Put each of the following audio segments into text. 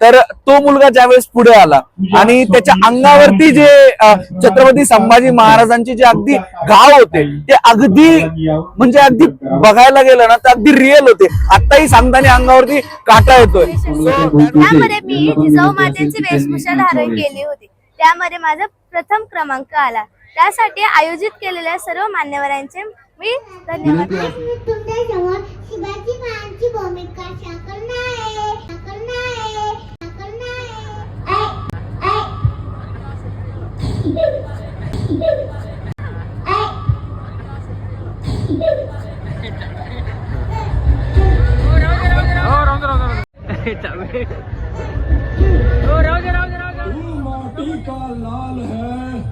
तर तो मुलगा ज्यावेळेस पुढे आला आणि त्याच्या अंगावरती जे छत्रपती संभाजी महाराजांचे जे अगदी घाव होते ते अगदी म्हणजे अगदी बघायला गेलं ना तर अगदी रिअल होते. आताही सांगताना अंगावरती काटा येतोय. त्यामध्ये मी जिजाऊ मातेची वेशभूषा धारण केली होती. त्यामध्ये माझा प्रथम क्रमांक आला. त्यासाठी आयोजित केलेल्या सर्व मान्यवरांचे मी धन्यवाद मी तुमच्यासमोर शिवाजी महाराजांची भूमिका साकारणार आहे साकारणार आहे साकारणार आहे ऐ, ऐ. ऐ. तू माटी का लाल है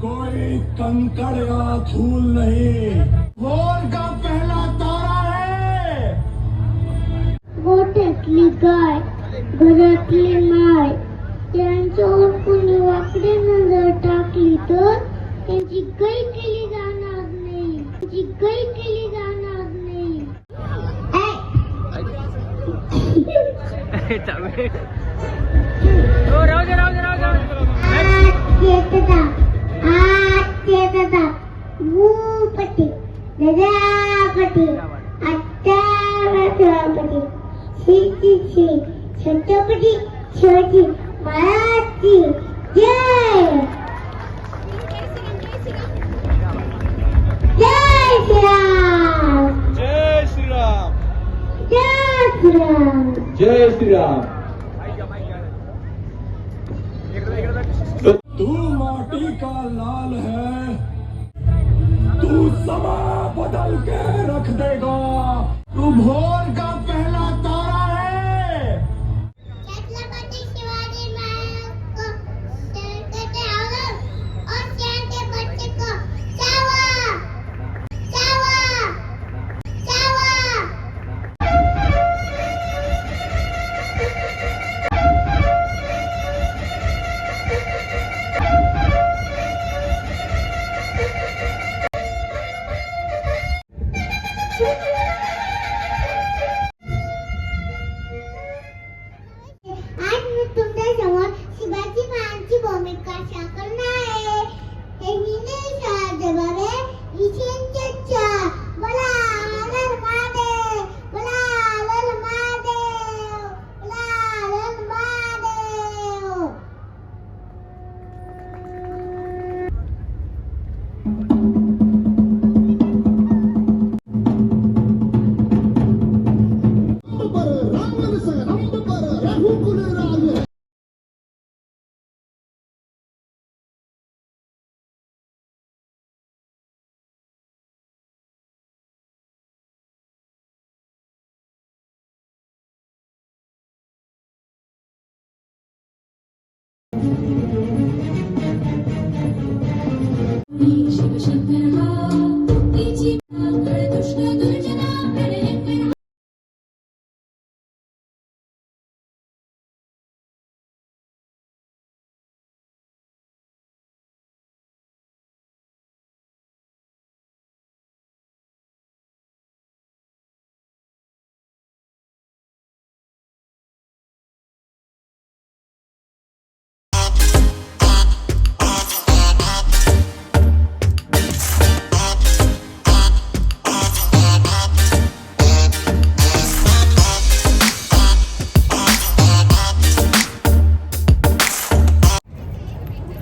कोई कंकड़ या धूल नहीं भोर का पहला तारा है गोठ्यातली गाय घरातली माय त्यांच्यावर कुणी वाकडे नजर टाकली तर त्यांची गै केली जाणार नाही. त्यांची गै केली जाणार नाही. आत्तेतदा आत्तेतदा भूपती ददापती अत्तावती श्री श्री छत्रपती तू माटी का लाल है। तू समा बदल के रख देगा। तू भोर का worship and adore.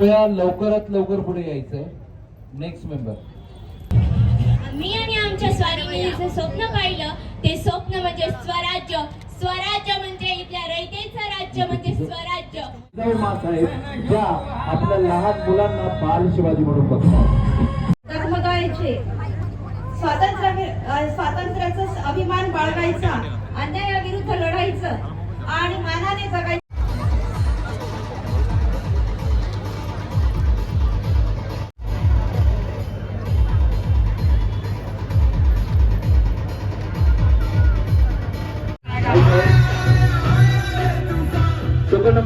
कृपया लवकरात लवकर पुढे यायचंय नेक्स्ट मेंबर मी आणि आमच्या स्वारीने जे स्वप्न पाहिलं ते स्वप्न म्हणजे स्वराज्य. स्वराज्य म्हणजे इथल्या रयतेचं राज्य म्हणजे स्वराज्य. ज्या आपल्या लहान मुलांना बाल शिवाजी म्हणून बघतात. कर्मगायचे स्वातंत्र्य स्वातंत्र्याचा अभिमान बाळगायचा अन्यायाविरुद्ध लढायचं आणि मानाने जगायचं.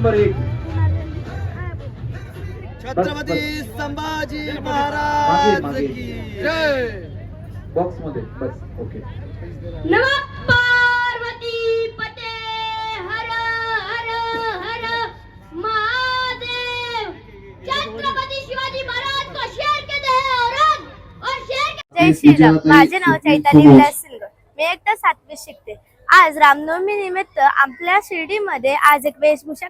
नंबर एक. छत्रपती संभाजी महाराज बॉक्समध्ये बस ओके. माझे नाव चैताली मी एकटा सातवीत शिकते. आज रामनवमी निमित्त आपल्या शिर्डीमध्ये आज एक वेशभूषा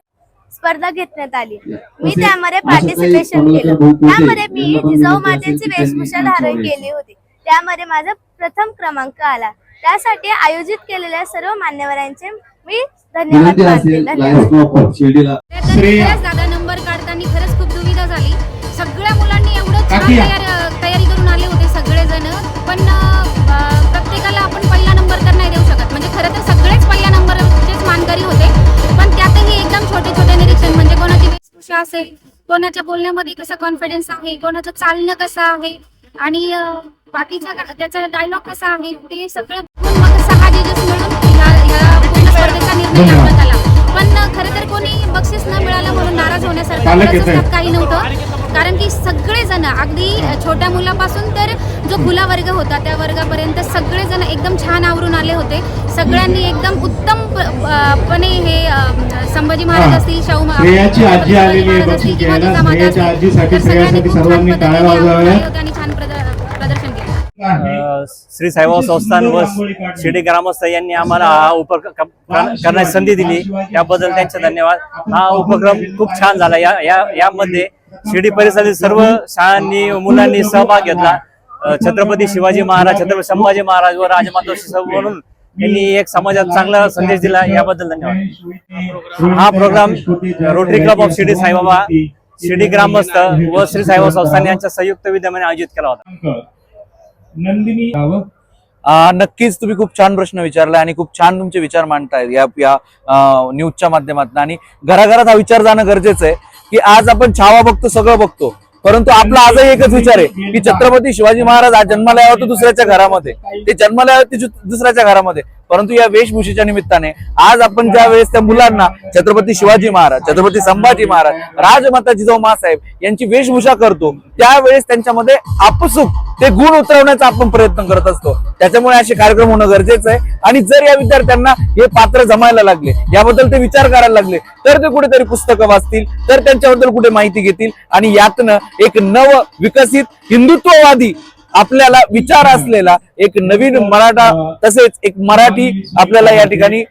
स्पर्धा घेण्यात आली. मी त्यामध्ये पार्टिसिपेशन केलं. त्यामध्ये मी जिजाऊ मातेची वेशभूषा धारण केली होती. त्यामध्ये माझा प्रथम क्रमांक आला. त्यासाठी आयोजित केलेल्या सर्व मान्यवरांचे मी धन्यवाद दादा नंबर काढताना खरंच खूप दुविधा झाली. सगळ्या मुलांनी एवढं छोटे छोटे निरीक्षण म्हणजे कोणाची वेशभूषा असेल कोणाच्या बोलण्यामध्ये कसं कॉन्फिडन्स आहे? कोणाचं चालणं कसं आहे? आणि बाकीचा त्याचा डायलॉग कसा आहे? ते सगळं मग सहा जजेस मिळून या या पूर्ण स्पर्धेचा निर्णय लावण्यात आला. पण खरं तर कोणी बक्षीस न मिळालं म्हणून नाराज होण्यासारखं काही नव्हतं. कारण की सगळेजण अगदी छोट्या मुलापासून तर जो खुला वर्ग होता त्या वर्गापर्यंत एकदम छान आवरून आले होते. सगळ्यांनी एकदम उत्तम पणे हे संभाजी महाराज असतील शाहू महाराज असतील किंवा. जिजामाता असतील, सगळ्यांनी खूप छान पद्धतीने प्रदर्शन केलं. श्री साईबाबा संस्थान व शिर्डी ग्रामस्थ यांनी आम्हाला हा उपक्रम करण्याची संधी दिली. त्याबद्दल त्यांचे धन्यवाद. हा उपक्रम खूप छान झाला. या या यामध्ये शिर्डी परिसरातील सर्व शाळांनी मुलांनी सहभाग घेतला. छत्रपती शिवाजी महाराज छत्रपती संभाजी महाराज व राजमाता म्हणून त्यांनी एक समाजात चांगला संदेश दिला याबद्दल धन्यवाद. हा program Rotary Club of Shirdi Saibaba Shirdi ग्रामस्थ व श्री साईबाबा संस्थान यांच्या संयुक्त विद्यमाने आयोजित केला होता. नक्कीच तुम्ही खूप छान प्रश्न विचारला आणि खूप छान तुमचे विचार मांडतायत या या न्यूजच्या माध्यमातून. आणि घराघरात हा विचार जाणं गरजेचं आहे की आज आपण छावा बघतो सगळं बघतो. परंतु आपला आजही एकच विचार आहे की छत्रपती शिवाजी महाराज आज जन्माला यावं तर दुसऱ्याच्या घरामध्ये. ते जन्माला यावं दुसऱ्याच्या घरामध्ये. परंतु या वेशभूषेच्या निमित्ताने आज आपण ज्या वेळेस त्या मुलांना छत्रपती शिवाजी महाराज छत्रपती संभाजी महाराज राजमाता जिजाऊ मासाहेब यांची वेशभूषा करतो त्यावेळेस त्यांच्यामध्ये आपसुक ते गुण उतरवण्याचा आपण प्रयत्न करत असतो. त्याच्यामुळे असे कार्यक्रम होणं गरजेचं आहे. आणि जर या विद्यार्थ्यांना हे पात्र जमायला लागले याबद्दल ते विचार करायला लागले तर ते कुठेतरी पुस्तकं वाचतील तर त्यांच्याबद्दल कुठे माहिती घेतील. आणि यातनं एक नव विकसित हिंदुत्ववादी आपल्याला विचार असलेला एक नवीन मराठा तसेच एक मराठी आपल्याला या ठिकाणी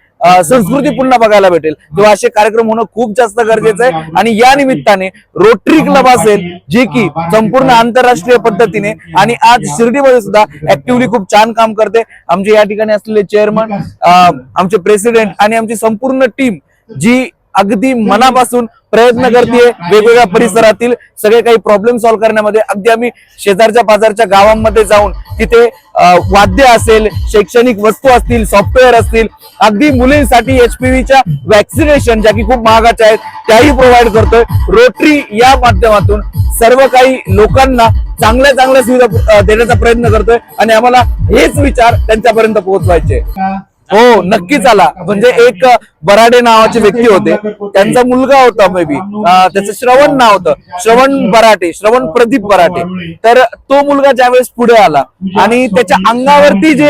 संस्कृती पुन्हा बघायला भेटेल. तेव्हा असे कार्यक्रम होणं खूप जास्त गरजेचं आहे. आणि या निमित्ताने रोटरी क्लब असेल जे की संपूर्ण आंतरराष्ट्रीय पद्धतीने. आणि आज शिर्डीमध्ये सुद्धा ऍक्टिव्हली खूप छान काम करते. आमचे या ठिकाणी असलेले चेअरमन आमचे प्रेसिडेंट आणि आमची संपूर्ण टीम जी अगदी मनापासून प्रयत्न करते वेगवेगळ्या परिसरातील सगळे काही प्रॉब्लेम सॉल्व्ह करण्यामध्ये. अगदी आम्ही शेजारच्या पाजारच्या गावांमध्ये जाऊन तिथे वाद्य असेल शैक्षणिक वस्तू असतील सॉफ्टवेअर असतील अगदी मुलींसाठी एचपीव्हीच्या वॅक्सिनेशन ज्या की खूप महागाच्या आहेत त्याही प्रोव्हाइड करतोय. रोटरी या माध्यमातून सर्व काही लोकांना चांगल्या चांगल्या सुविधा देण्याचा प्रयत्न करतोय आणि आम्हाला हेच विचार त्यांच्यापर्यंत पोहोचवायचे हो नक्कीच आला. म्हणजे एक बराडे नावाचे व्यक्ती होते. त्यांचा मुलगा होता मे बी त्याचं श्रवण नाव होतं. श्रवण बराटे श्रवण प्रदीप बराटे. तर तो मुलगा ज्यावेळेस पुढे आला आणि त्याच्या अंगावरती जे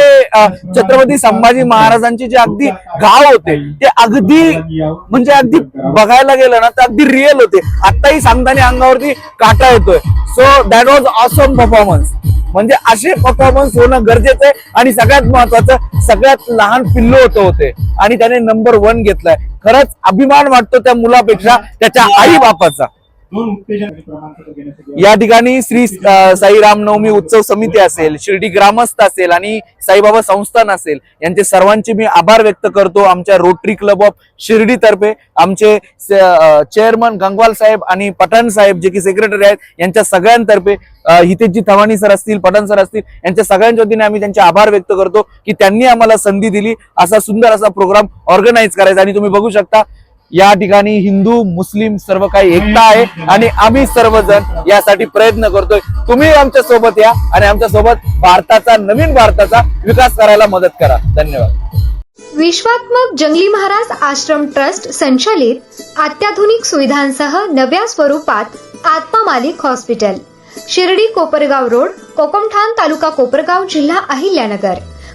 छत्रपती संभाजी महाराजांचे जे अगदी घाव होते ते अगदी म्हणजे अगदी बघायला गेलं ना तर अगदी रिअल होते. आताही सांगताना अंगावरती काटा येतोय. So that was awesome performance म्हणजे असे परफॉर्मन्स होणं गरजेचं आहे. आणि सगळ्यात महत्वाचं सगळ्यात लहान पिल्लो होतं होते. आणि त्याने नंबर वन घेतलाय. खरंच अभिमान वाटतो त्या मुलापेक्षा त्याच्या आई बापाचा. या ठिकाणी श्री साई रामनवमी उत्सव समिती असेल शिर्डी ग्रामस्थ असेल आणि साईबाबा संस्थान असेल यांचे सर्वांचे मी आभार व्यक्त करतो आमच्या रोटरी क्लब ऑफ शिर्डी तर्फे. आमचे चेअरमन गंगवाल साहेब आणि पठाण साहेब जे की सेक्रेटरी आहेत यांच्या सगळ्यांतर्फे हितेशजी थवाणी सर असतील पठाण सर असतील यांच्या सगळ्यांच्या वतीने आम्ही त्यांचे आभार व्यक्त करतो की त्यांनी आम्हाला संधी दिली. असा सुंदर असा प्रोग्राम ऑर्गनाईज करायचा आणि तुम्ही बघू शकता. या ठिकाणी हिंदू मुस्लिम सर्व काही एकता आहे आणि आम्ही सर्वजण यासाठी प्रयत्न करतोय. तुम्ही आमच्यासोबत या आणि आमच्यासोबत भारताचा नवीन भारताचा विकास करायला मदत करा. धन्यवाद. विश्वात्मक जंगली महाराज आश्रम ट्रस्ट संचालित अत्याधुनिक सुविधांसह नव्या स्वरूपात आत्मा मालिक हॉस्पिटल शिर्डी कोपरगाव रोड कोकमठाण तालुका कोपरगाव जिल्हा अहिल्यानगर.